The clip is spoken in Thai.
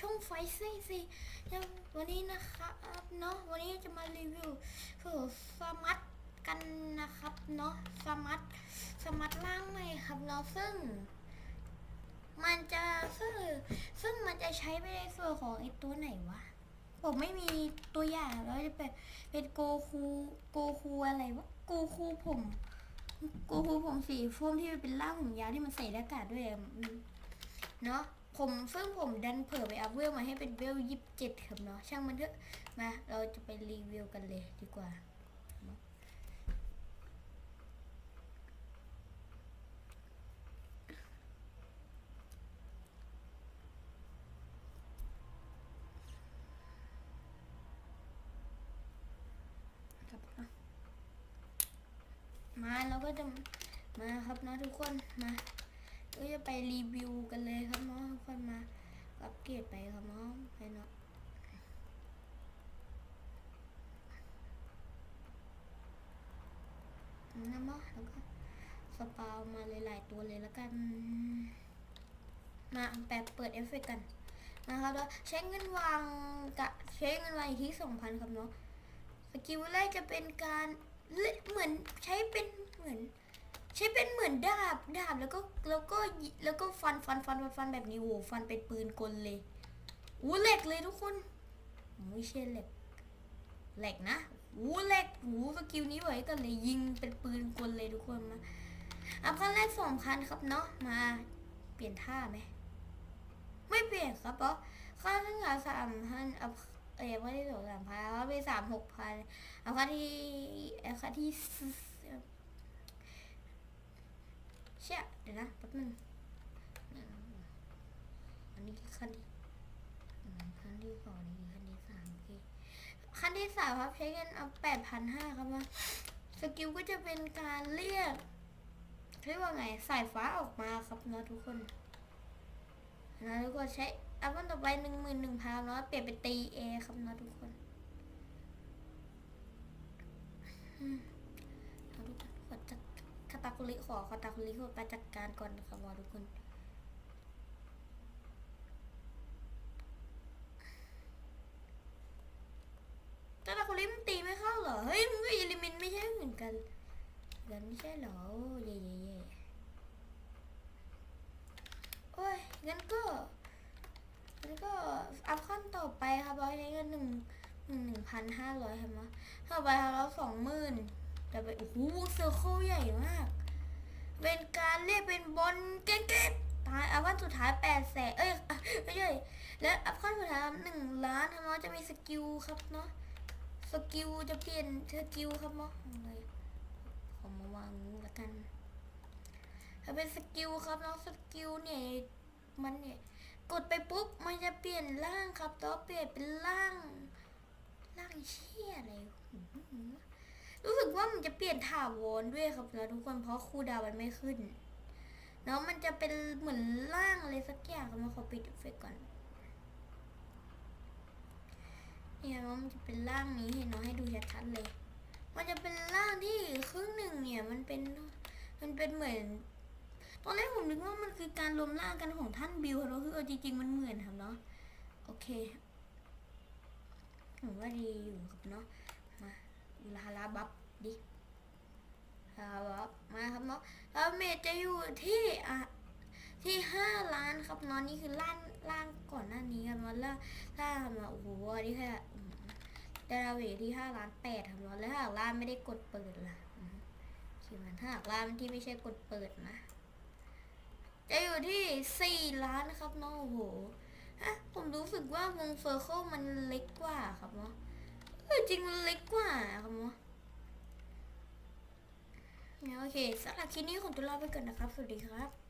ช่องไฟซี่สิยังวันนี้นะครับเนาะวันนี้จะมารีวิวคือสมัตกันนะครับเนาะสมัตสมัตล่างใหม่ครับเนาะซึ่ง มันจะซึ่งซึ่งมันจะใช้ไปในส่วนของไอตัวไหนวะผมไม่มีตัวอย่างแล้วจะเป็นเป็นโกคูโกคูอะไรวะโกคูผมโกคูผมสีฟ้มที่มันเป็นร่างผมยาวที่มันใส่หน้ากากด้วยอะอืมเนาะ ผมซึ่งผมดันเผื่อไปอัพเวลมาให้เป็นเวลยี่สิบเจ็ดครับเนาะช่างมันเถอะมาเราจะไปรีวิวกันเลยดีกว่าครับนะมาเราก็จะมาครับนะทุกคนมาก็จะไปรีวิวกันเลยครับเนาะทุกคนมา อัปเกรดไปครับเนาะไปเนาะน้ำมะแล้วก็สปาวมาหลายๆตัวเลยแล้วกัน มาแปะเปิดเอฟเฟกกันนะครับแล้วใช้เงินวางกะใช้เงินวางที่สองพันครับเนาะสกิลแรกจะเป็นการเหมือนใช้เป็นเหมือน ใช้เป็นเหมือนดาบดาบแล้วก็แล้วก็แล้วก็ฟันฟันฟันฟันฟันแบบนี้โอ้โหฟันเป็นปืนกลเลย อู้เหล็กเลยทุกคนไม่ใช่เหล็กเหล็กนะหูเหล็กหูสกิลนี้ไว้กันเลยยิงเป็นปืนกลเลยทุกคนมาอัพขั้นแรกสองพันครับเนาะมาเปลี่ยนท่าไหมไม่เปลี่ยนครับเพราะค่าทั้งหลายสามพันอัพเอ้ยว่าที่สองสามพันแล้วไปสามหกพันเอาค่าที่เอาค่าที่เชี่ยเดี๋ยวนะแป๊บนึงอันนี้ขั้นที่ ขั้นที่สองนี่ขั้นที่สามโอเคขั้นที่สามครับใช้เงินเอาแปดพันห้าครับว่าสกิลก็จะเป็นการเรียกเรียกว่าไงสายฟ้าออกมาครับเนาะทุกคนนะทุกคนใช้อัพวันต่อไปหนึ่งหมื่นหนึ่งพันเนาะเปลี่ยนเป็นตีเอครับเนาะทุกคนทุกคนขอจัดคาตาคุริขอคาตาคุริขอไปจัดการก่อนครับว่าทุกคน ต่ละคนเล่นมันตีไม่เข้าเหรอ เฮ้ยมึงก็อิลิมินไม่ใช่เหมือนกันกันไม่ใช่เหรอเย่เย่เย่โอ้ยงั้นก็งั้นก็อัพขั้นต่อไปครับเราใช้เงินหนึ่งหนึ่งพันห้าร้อยครับมั้ต่อไปครับเราสองหมื่นแต่ไปโอ้โหเซอร์เคิลใหญ่มาก เป็นการเรียกเป็นบอลเก่งๆตายอัพขั้นสุดท้ายแปดแสนเอ้ยไม่ใช่และอัพขั้นสุดท้ายหนึ่งล้านครับเนาะจะมีสกิลครับเนาะ สกิลจะเปลี่ยนสกิลครับมอเลยผมมาวางนี้ละกันถ้าเป็นสกิลครับน้องสกิลเนี่ยมันเนี่ยกดไปปุ๊บมันจะเปลี่ยนร่างครับตัวเปลี่ยนเป็นร่างร่างเชี่ยอะไรรู้สึกว่ามันจะเปลี่ยนถาวรด้วยครับนะทุกคนเพราะคูดาวมันไม่ขึ้นแล้วมันจะเป็นเหมือนร่างอะไรสักอย่างครับมาขอปิดเอฟเฟกก่อน เนี่ยมันจะเป็นร่างนี้เห็นเนาะให้ดูชัดๆเลย มันจะเป็นร่างที่ครึ่งหนึ่งเนี่ยมันเป็นมันเป็นเหมือน ตอนแรกผมนึกว่ามันคือการรวมร่างกันของท่านบิวเราคือเอาจริงๆมันเหมือนครับเนาะโอเคผมว่าดีอยู่ครับเนาะมาลาลาบับดิลาบับมาครับเนาะแล้วเมจจะอยู่ที่อะที่ห้าล้านครับเนาะนี่คือล่างล่างก่อนหน้านี้ครับเนาะล่างถ้ามาโอ้โหอันนี้แค่อืม ดาราเวทที่ห้าล้านแปดทำแล้วแล้วถ้าหากล่าไม่ได้กดเปิดล่ะคิดมันถ้าหากล่าที่ไม่ใช่กดเปิดนะ จะอยู่ที่สี่ล้านนะครับนาะโอ้โหฮะผมรู้สึกว่าวงเฟอร์เคิลมันเล็กกว่าครับเนาะเออจริงมันเล็กกว่าครับเนาะโอเคสำหรับคลิปนี้ขอตัวลาไปก่อนนะครับ สวัสดีครับ